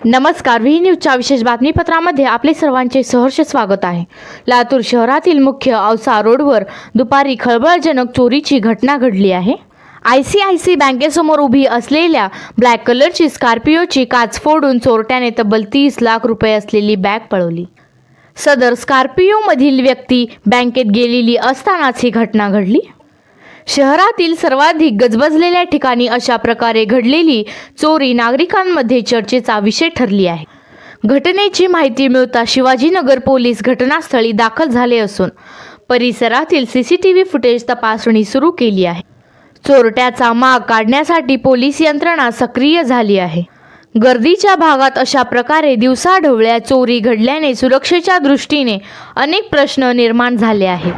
नमस्कार व्ही न्यूजच्या विशेष बातमीपत्रामध्ये आपले सर्वांचे सहर्ष स्वागत आहे. लातूर शहरातील मुख्य औसा रोडवर दुपारी खळबळजनक चोरीची घटना घडली आहे. आय सी आय सी बँकेसमोर उभी असलेल्या ब्लॅक कलरची स्कॉर्पिओची काच फोडून चोरट्याने तब्बल तीस लाख रुपये असलेली बॅग पळवली. सदर स्कॉर्पिओमधील व्यक्ती बँकेत गेलेली असतानाच ही घटना घडली. शहरातील सर्वाधिक गजबजलेल्या ठिकाणी अशा प्रकारे घडलेली चोरी नागरिकांमध्ये चर्चेचा विषय ठरली आहे. घटनेची माहिती मिळता शिवाजीनगर पोलीस घटनास्थळी दाखल झाले असून परिसरातील C C T V footage तपासणी सुरू केली आहे. चोरट्याचा माग काढण्यासाठी पोलीस यंत्रणा सक्रिय झाली आहे. गर्दीच्या भागात अशा प्रकारे दिवसाढवळ्या चोरी घडल्याने सुरक्षेच्या दृष्टीने अनेक प्रश्न निर्माण झाले आहेत.